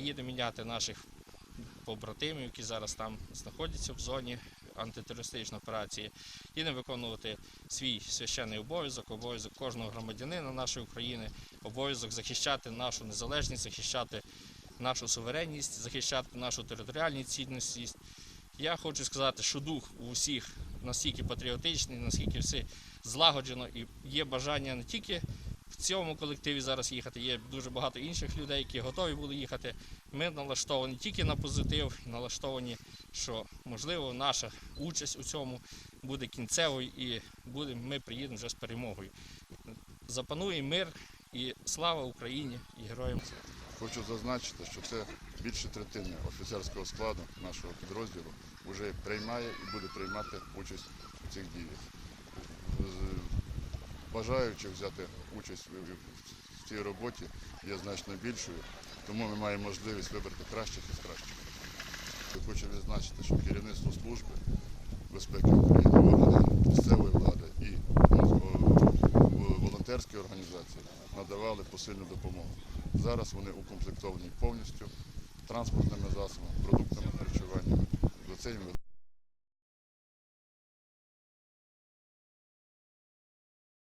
їдемо міняти наших побратимів, які зараз там знаходяться в зоні антитерористичної операції. Їдемо виконувати свій священний обов'язок, обов'язок кожного громадянина нашої України, обов'язок захищати нашу незалежність, захищати нашу суверенність, захищати нашу територіальну цінність. Я хочу сказати, що дух у всіх настільки патріотичний, наскільки все злагоджено і є бажання не тільки в цьому колективі зараз їхати, є дуже багато інших людей, які готові були їхати. Ми налаштовані тільки на позитив, налаштовані, що можливо наша участь у цьому буде кінцевою і буде, ми приїдемо вже з перемогою. Запанує мир і слава Україні і героям. Хочу зазначити, що це більше третини офіцерського складу нашого підрозділу вже приймає і буде приймати участь у цих діях. Бажаючих взяти участь в- цій роботі є значно більшою, тому ми маємо можливість вибрати кращих із кращих. Хочу відзначити, що керівництво служби безпеки України, місцевої влади і волонтерські організації надавали посильну допомогу. Зараз вони укомплектовані повністю транспортними засобами, продуктами харчування. Це їм